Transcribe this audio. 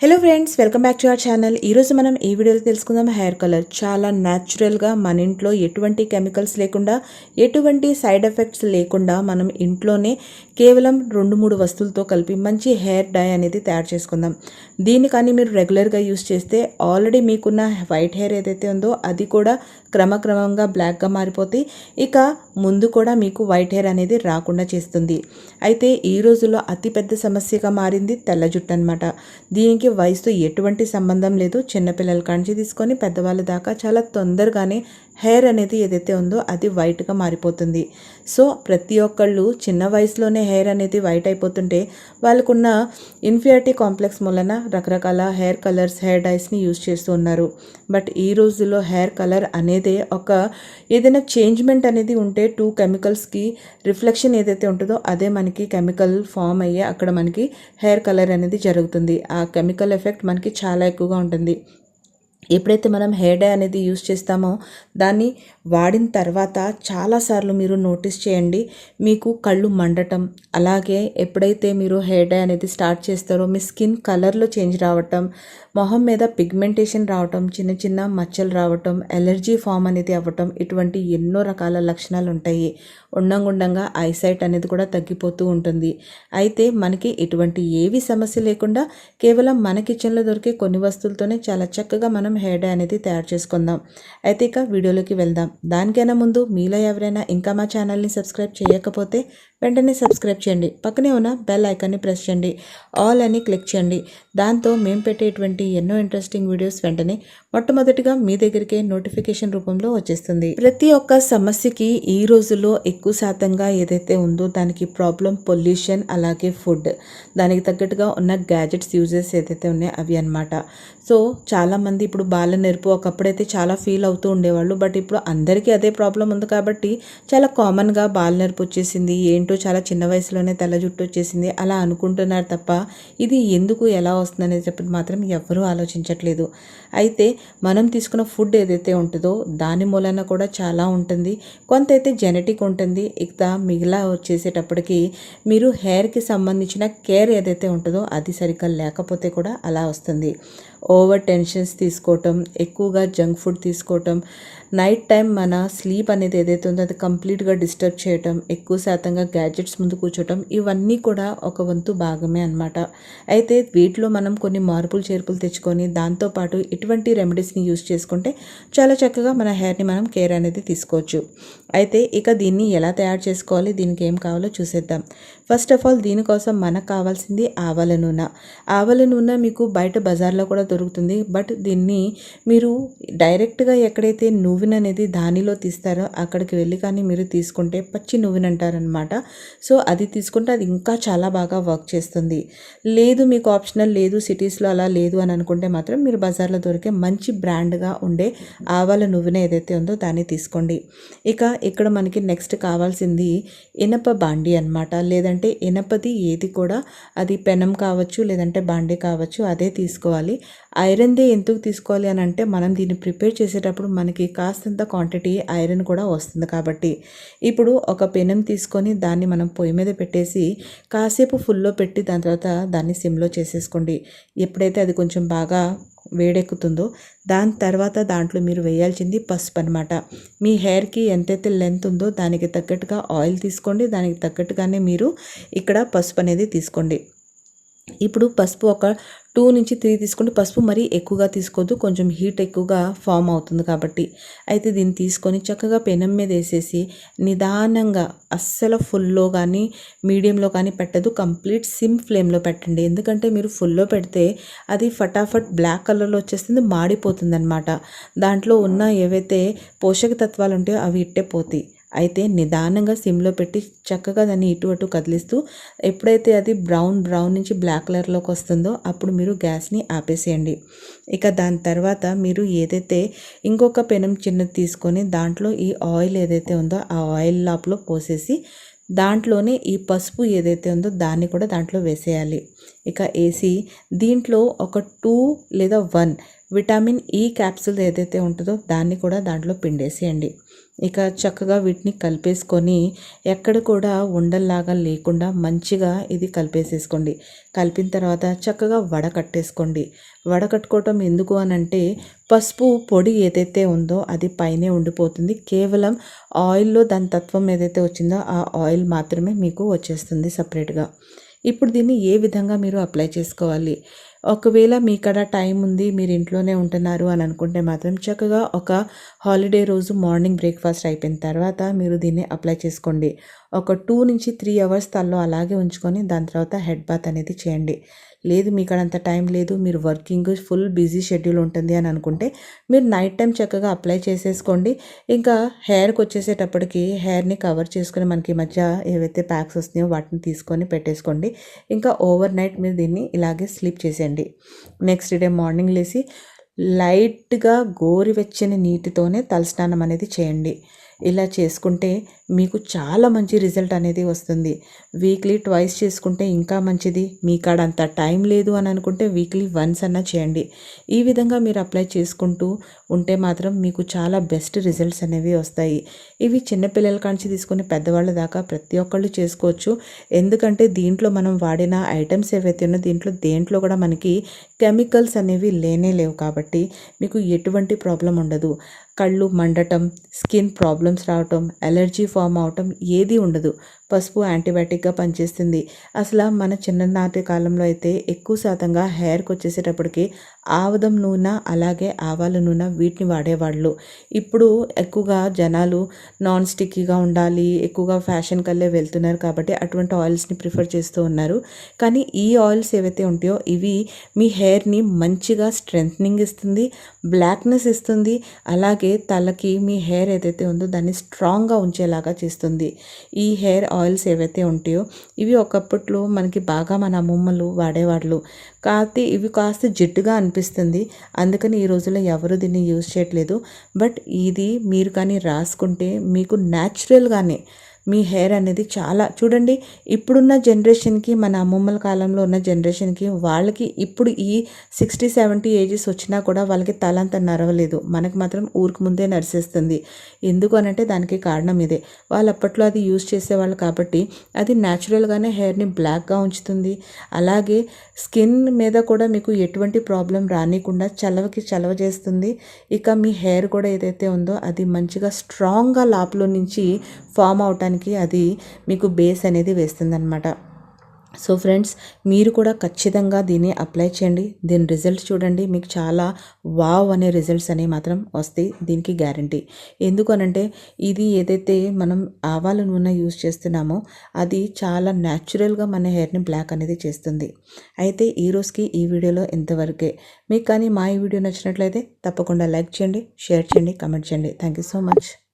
Hello friends welcome back to our channel ఈరోజు మనం ఈ వీడియోలో తెలుసుకుందాం హెయిర్ కలర్ చాలా న్యాచురల్గా మన ఇంట్లో ఎటువంటి కెమికల్స్ లేకుండా ఎటువంటి సైడ్ ఎఫెక్ట్స్ లేకుండా మనం ఇంట్లోనే కేవలం రెండు మూడు వస్తువులతో కలిపి మంచి హెయిర్ డై అనేది తయారు చేసుకుందాం. దీన్ని కానీ మీరు రెగ్యులర్గా యూస్ చేస్తే ఆల్రెడీ మీకున్న వైట్ హెయిర్ ఏదైతే ఉందో అది కూడా క్రమక్రమంగా బ్లాక్గా మారిపోతే ఇక ముందు కూడా మీకు వైట్ హెయిర్ అనేది రాకుండా చేస్తుంది. అయితే ఈ రోజుల్లో అతిపెద్ద సమస్యగా మారింది తెల్ల జుట్టు అనమాట దీనికి వయసుతో ఎటువంటి సంబంధం లేదు. చిన్నపిల్లల కాంచి తీసుకొని పెద్దవాళ్ళ దాకా చాలా తొందరగానే హెయిర్ అనేది ఏదైతే ఉందో అది వైట్గా మారిపోతుంది. సో ప్రతి ఒక్కళ్ళు చిన్న వయసులోనే హెయిర్ అనేది వైట్ అయిపోతుంటే వాళ్ళకున్న ఇన్ఫియారిటీ కాంప్లెక్స్ మూలన రకరకాల హెయిర్ కలర్స్ హెయిర్ డైస్ని యూజ్ చేస్తూ ఉన్నారు. బట్ ఈ రోజుల్లో హెయిర్ కలర్ అనేదే ఒక ఏదైనా చేంజ్మెంట్ అనేది ఉంటే టూ కెమికల్స్కి రిఫ్లెక్షన్ ఏదైతే ఉంటుందో అదే మనకి కెమికల్ ఫామ్ అయ్యే అక్కడ మనకి హెయిర్ కలర్ అనేది జరుగుతుంది. ఆ కెమికల్ ఎఫెక్ట్ మనకి చాలా ఎక్కువగా ఉంటుంది. ఎప్పుడైతే మనం హెయిర్ డై అనేది యూస్ చేస్తామో దాన్ని వాడిన తర్వాత చాలాసార్లు మీరు నోటీస్ చేయండి. మీకు కళ్ళు మండటం అలాగే ఎప్పుడైతే మీరు హెయిర్ డై అనేది స్టార్ట్ చేస్తారో మీ స్కిన్ కలర్లో చేంజ్ రావటం మొహం మీద పిగ్మెంటేషన్ రావటం చిన్న చిన్న మచ్చలు రావటం ఎలర్జీ ఫామ్ అనేది అవ్వటం ఇటువంటి ఎన్నో రకాల లక్షణాలు ఉంటాయి. ఉండంగుండంగా ఐసైట్ అనేది కూడా తగ్గిపోతూ ఉంటుంది. అయితే మనకి ఎటువంటి ఏవి సమస్య లేకుండా కేవలం మన కిచెన్లో దొరికే కొన్ని వస్తువులతోనే చాలా చక్కగా మనం హెయిర్ డే అనేది తయారు చేసుకుందాం. అయితే ఇక వీడియోలోకి వెళ్దాం. దానికైనా ముందు మీలో ఎవరైనా ఇంకా మా ఛానల్ని సబ్స్క్రైబ్ చేయకపోతే వెంటనే సబ్స్క్రైబ్ చేయండి. పక్కనే ఉన్న బెల్ ఐకాన్ని ప్రెస్ చేయండి. ఆల్ అని క్లిక్ చేయండి. దాంతో మేము పెట్టేటువంటి ఎన్నో ఇంట్రెస్టింగ్ వీడియోస్ వెంటనే మొట్టమొదటిగా మీ దగ్గరికే నోటిఫికేషన్ రూపంలో వచ్చేస్తుంది. ప్రతి ఒక్క సమస్యకి ఈ రోజుల్లో ఎక్కువ శాతంగా ఏదైతే ఉందో దానికి ప్రాబ్లం పొల్యూషన్ అలాగే ఫుడ్. దానికి తగ్గట్టుగా ఉన్న గ్యాజెట్స్ యూజెస్ ఏదైతే ఉన్నాయో అవి అనమాట సో చాలామంది ఇప్పుడు బాల నెరుపు ఒకప్పుడైతే చాలా ఫీల్ అవుతూ ఉండేవాళ్ళు. బట్ ఇప్పుడు అందరికీ అదే ప్రాబ్లం ఉంది కాబట్టి చాలా కామన్గా బాల నెరుపు వచ్చేసింది. ఏంటి చాలా చిన్న వయసులోనే తెల్ల జుట్టు వచ్చేసింది. అలా అనుకుంటున్నారు తప్ప ఇది ఎందుకు ఎలా వస్తుంది అనేది చెప్పి మాత్రం ఎవ్వరూ ఆలోచించట్లేదు. అయితే మనం తీసుకున్న ఫుడ్ ఏదైతే ఉంటుందో దాని మూలన కూడా చాలా ఉంటుంది. కొంత అయితే జెనెటిక్ ఉంటుంది. ఇక మిగిలా వచ్చేసేటప్పటికి మీరు హెయిర్కి సంబంధించిన కేర్ ఏదైతే ఉంటుందో అది సరిగ్గా లేకపోతే కూడా అలా వస్తుంది. ఓవర్ టెన్షన్స్ తీసుకోవటం ఎక్కువగా జంక్ ఫుడ్ తీసుకోవటం నైట్ టైం మన స్లీప్ అనేది ఏదైతే ఉందో అది కంప్లీట్గా డిస్టర్బ్ చేయటం ఎక్కువ శాతంగా గ్యాడ్జెట్స్ ముందు కూర్చోటం ఇవన్నీ కూడా ఒక వంతు భాగమే అనమాట అయితే వీటిలో మనం కొన్ని మార్పులు చేర్పులు తెచ్చుకొని దాంతోపాటు ఇటువంటి రెమెడీస్ని యూస్ చేసుకుంటే చాలా చక్కగా మన హెయిర్ని మనం కేర్ అనేది తీసుకోవచ్చు. అయితే ఇక దీన్ని ఎలా తయారు చేసుకోవాలి దీనికి ఏం కావాలో చూసేద్దాం. ఫస్ట్ ఆఫ్ ఆల్ దీనికోసం మనకు కావాల్సింది ఆవల నూనె. ఆవల నూనె మీకు బయట బజార్లో కూడా దొరుకుతుంది. బట్ దీన్ని మీరు డైరెక్ట్గా ఎక్కడైతే నువ్వున అనేది దానిలో తీస్తారో అక్కడికి వెళ్ళి కానీ మీరు తీసుకుంటే పచ్చి నువ్వుని అంటారనమాట సో అది తీసుకుంటే అది ఇంకా చాలా బాగా వర్క్ చేస్తుంది. లేదు మీకు ఆప్షనల్ లేదు సిటీస్లో అలా లేదు అని అనుకుంటే మాత్రం మీరు బజార్లో దొరికే మంచి బ్రాండ్గా ఉండే ఆవాల నువ్వునే ఏదైతే ఉందో దాన్ని తీసుకోండి. ఇక ఇక్కడ మనకి నెక్స్ట్ కావాల్సింది ఇనప బాండి అనమాట లేదంటే ఇనపది ఏది కూడా అది పెనం కావచ్చు లేదంటే బాండి కావచ్చు అదే తీసుకోవాలి. ఐరన్దే ఎందుకు తీసుకోవాలి అని అంటే మనం దీన్ని ప్రిపేర్ చేసేటప్పుడు మనకి కాస్తంత క్వాంటిటీ ఐరన్ కూడా వస్తుంది కాబట్టి. ఇప్పుడు ఒక పెనం తీసుకొని దాన్ని మనం పొయ్యి మీద పెట్టేసి కాసేపు ఫుల్లో పెట్టి దాని తర్వాత దాన్ని సిమ్లో చేసేసుకోండి. ఎప్పుడైతే అది కొంచెం బాగా వేడెక్కుతుందో దాని తర్వాత దాంట్లో మీరు వేయాల్సింది పసుపు అనమాట మీ హెయిర్కి ఎంతైతే లెంత్ ఉందో దానికి తగ్గట్టుగా ఆయిల్ తీసుకోండి. దానికి తగ్గట్టుగానే మీరు ఇక్కడ పసుపు అనేది తీసుకోండి. ఇప్పుడు పసుపు ఒక టూ నుంచి త్రీ తీసుకుంటే పసుపు మరీ ఎక్కువగా తీసుకోవద్దు. కొంచెం హీట్ ఎక్కువగా ఫామ్ అవుతుంది కాబట్టి. అయితే దీన్ని తీసుకొని చక్కగా పెనం మీద వేసేసి నిదానంగా అస్సలు ఫుల్లో కానీ మీడియంలో కానీ పెట్టదు. కంప్లీట్ సిమ్ ఫ్లేమ్లో పెట్టండి. ఎందుకంటే మీరు ఫుల్లో పెడితే అది ఫటాఫట్ బ్లాక్ కలర్లో వచ్చేస్తుంది మాడిపోతుంది అనమాట దాంట్లో ఉన్న ఏవైతే పోషక తత్వాలు ఉంటాయో అవి ఇట్టే పోతాయి. అయితే నిదానంగా సిమ్లో పెట్టి చక్కగా దాన్ని ఇటు అటు కదిలిస్తూ ఎప్పుడైతే అది బ్రౌన్ బ్రౌన్ నుంచి బ్లాక్ కలర్లోకి వస్తుందో అప్పుడు మీరు గ్యాస్ని ఆపేసేయండి. ఇక దాని తర్వాత మీరు ఏదైతే ఇంకొక పెనం చిన్నది తీసుకొని దాంట్లో ఈ ఆయిల్ ఏదైతే ఉందో ఆ ఆయిల్ లోపల పోసేసి దాంట్లోనే ఈ పసుపు ఏదైతే ఉందో దాన్ని కూడా దాంట్లో వేసేయాలి. ఇక వేసి దీంట్లో ఒక టూ లేదా one vitamin E e capsule ఏదైతే ఉంటుందో దాన్ని కూడా దాంట్లో పిండేసేయండి. ఇక చక్కగా వీటిని కలిపేసుకొని ఎక్కడ కూడా ఉండల్లాగా లేకుండా మంచిగా ఇది కలిపేసేసుకోండి. కలిపిన తర్వాత చక్కగా వడకట్టేసుకోండి వడకట్టుకోవటం ఎందుకు అని అంటే పసుపు పొడి ఏదైతే ఉందో అది పైనే ఉండిపోతుంది. కేవలం ఆయిల్లో దాని తత్వం ఏదైతే వచ్చిందో ఆ ఆయిల్ మాత్రమే మీకు వచ్చేస్తుంది సపరేట్గా. ఇప్పుడు దీన్ని ఏ విధంగా మీరు అప్లై చేసుకోవాలి? ఒకవేళ మీ కాడ టైం ఉంది మీరు ఇంట్లోనే ఉంటున్నారు అని అనుకుంటే మాత్రం చక్కగా ఒక హాలిడే రోజు మార్నింగ్ బ్రేక్ఫాస్ట్ అయిపోయిన తర్వాత మీరు దీన్ని అప్లై చేసుకోండి. ఒక టూ నుంచి త్రీ అవర్స్ తల్లో అలాగే ఉంచుకొని దాని తర్వాత హెడ్ బాత్ అనేది చేయండి. లేదు మీకు అంత టైం లేదు మీరు వర్కింగ్ ఫుల్ బిజీ షెడ్యూల్ ఉంటుంది అని అనుకుంటే మీరు నైట్ టైం చక్కగా అప్లై చేసేసుకోండి. ఇంకా హెయిర్కి వచ్చేసేటప్పటికి హెయిర్ని కవర్ చేసుకుని మనకి మధ్య ఏవైతే ప్యాక్స్ వస్తున్నాయో వాటిని తీసుకొని పెట్టేసుకోండి. ఇంకా ఓవర్ నైట్ మీరు దీన్ని ఇలాగే స్లీప్ చేసేయండి. నెక్స్ట్ డే మార్నింగ్ లేచి లైట్గా గోరువెచ్చని నీటితోనే తలస్నానం అనేది చేయండి. ఇలా చేసుకుంటే మీకు చాలా మంచి రిజల్ట్ అనేది వస్తుంది. వీక్లీ ట్వైస్ చేసుకుంటే ఇంకా మంచిది. మీ కాడ అంత టైం లేదు అని అనుకుంటే వీక్లీ వన్స్ అన్నా చేయండి. ఈ విధంగా మీరు అప్లై చేసుకుంటూ ఉంటే మాత్రం మీకు చాలా బెస్ట్ రిజల్ట్స్ అనేవి వస్తాయి. ఇవి చిన్నపిల్లల కాంచి తీసుకుని పెద్దవాళ్ళ దాకా ప్రతి ఒక్కళ్ళు చేసుకోవచ్చు. ఎందుకంటే దీంట్లో మనం వాడిన ఐటమ్స్ ఏవైతే ఉన్నో దీంట్లో దేంట్లో కూడా మనకి కెమికల్స్ అనేవి లేనే లేవు కాబట్టి మీకు ఎటువంటి ప్రాబ్లం ఉండదు. కళ్ళు మండటం స్కిన్ ప్రాబ్లమ్స్ రావటం ఎలర్జీ ఫామ్ అవటం ఏది ఉండదు. పసుపు యాంటీబయాటిక్గా పనిచేస్తుంది. అసలు మన చిన్ననాటి కాలంలో అయితే ఎక్కువ శాతంగా హెయిర్కి వచ్చేసేటప్పటికి ఆవదం నూనె అలాగే ఆవాల నూనె వీటిని వాడేవాళ్ళు. ఇప్పుడు ఎక్కువగా జనాలు నాన్ స్టిక్కీగా ఉండాలి ఎక్కువగా ఫ్యాషన్ కల్లే వెళ్తున్నారు కాబట్టి అటువంటి ఆయిల్స్ని ప్రిఫర్ చేస్తూ ఉన్నారు. కానీ ఈ ఆయిల్స్ ఏవైతే ఉంటాయో ఇవి మీ హెయిర్ని మంచిగా స్ట్రెంగ్త్నింగ్ ఇస్తుంది బ్లాక్నెస్ ఇస్తుంది అలాగే తలకి మీ హెయిర్ ఏదైతే ఉందో దాన్ని స్ట్రాంగ్గా ఉంచేలాగా చేస్తుంది. ఈ హెయిర్ ఆయిల్స్ ఏవైతే ఉంటాయో ఇవి ఒకప్పట్లో మనకి బాగా మన అమ్మమ్మలు వాడేవాళ్ళు. కాకపోతే ఇవి కాస్త జిడ్డుగా అనిపిస్తుంది. అందుకని ఈ రోజుల్లో ఎవరు దీన్ని యూజ్ చేయట్లేదు. బట్ ఇది మీరు కానీ రాసుకుంటే మీకు న్యాచురల్గానే మీ హెయిర్ అనేది చాలా చూడండి ఇప్పుడున్న జనరేషన్కి మన అమ్మమ్మల కాలంలో ఉన్న జనరేషన్కి వాళ్ళకి ఇప్పుడు ఈ సిక్స్టీ సెవెంటీ ఏజెస్ వచ్చినా కూడా వాళ్ళకి తలంత నరవలేదు. మనకు మాత్రం ఊరికి ముందే నరిసేస్తుంది. ఎందుకు అనంటే దానికి కారణం ఇదే. వాళ్ళు అప్పట్లో అది యూజ్ చేసేవాళ్ళు కాబట్టి అది న్యాచురల్గానే హెయిర్ని బ్లాక్గా ఉంచుతుంది. అలాగే స్కిన్ మీద కూడా మీకు ఎటువంటి ప్రాబ్లం రానికుండా చలవకి చలవ చేస్తుంది. ఇక మీ హెయిర్ కూడా ఏదైతే ఉందో అది మంచిగా స్ట్రాంగ్గా లోపల నుంచి ఫామ్ అవటానికి అది మీకు బేస్ అనేది వేస్తుందన్నమాట. సో ఫ్రెండ్స్ మీరు కూడా ఖచ్చితంగా దీన్ని అప్లై చేయండి. దీని రిజల్ట్ చూడండి. మీకు చాలా వావ్ అనే రిజల్ట్స్ అనేవి మాత్రం వస్తాయి. దీనికి గ్యారంటీ ఎందుకనంటే ఇది ఏదైతే మనం ఆవాల నూనె యూస్ చేస్తున్నామో అది చాలా న్యాచురల్గా మన హెయిర్ని బ్లాక్ అనేది చేస్తుంది. అయితే ఈ రోజుకి ఈ వీడియోలో ఇంతవరకే. మీకు కానీ మా ఈ వీడియో నచ్చినట్లయితే తప్పకుండా లైక్ చేయండి షేర్ చేయండి కమెంట్ చేయండి. Thank you so much